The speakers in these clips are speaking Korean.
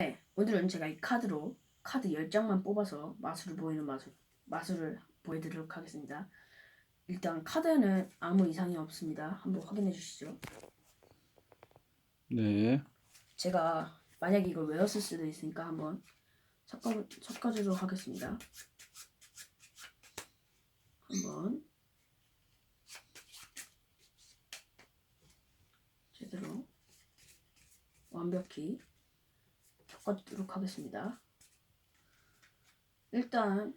네, 오늘은 제가 이 카드로 카드 10장만 뽑아서 마술을 보이는 마술, 마술을 보여드리도록 하겠습니다. 일단 카드에는 아무 이상이 없습니다. 한번 확인해 주시죠. 네. 제가 만약에 이걸 외웠을 수도 있으니까 한번 섞어, 섞어주도록 하겠습니다. 한번 제대로 완벽히 섞어주도록 하겠습니다. 일단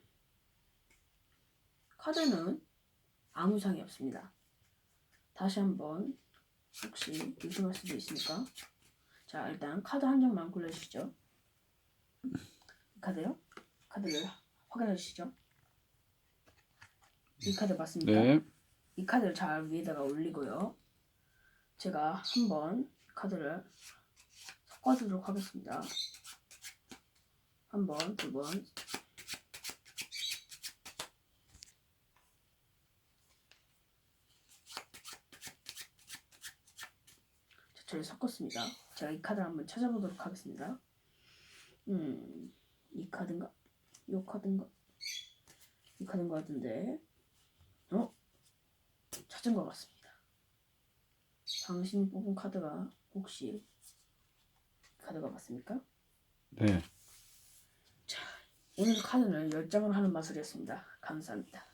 카드는 아무 이상이 없습니다. 다시 한번 혹시 의심할 수도 있으니까 자 일단 카드 한 장만 골라주시죠. 이 카드요? 카드를 확인해 주시죠. 이 카드 맞습니까? 네. 이 카드를 잘 위에다가 올리고요. 제가 한번 카드를 섞어주도록 하겠습니다. 한 번, 두 번. 자, 저를 섞었습니다. 제가 이 카드를 한번 찾아보도록 하겠습니다. 음, 이 카드인가? 이 카드인가? 이 카드인 것 같은데. 어? 찾은 것 같습니다. 당신이 뽑은 카드가 혹시 이 카드가 맞습니까? 네. 오늘 카드는 10장을 하는 마술이었습니다. 감사합니다.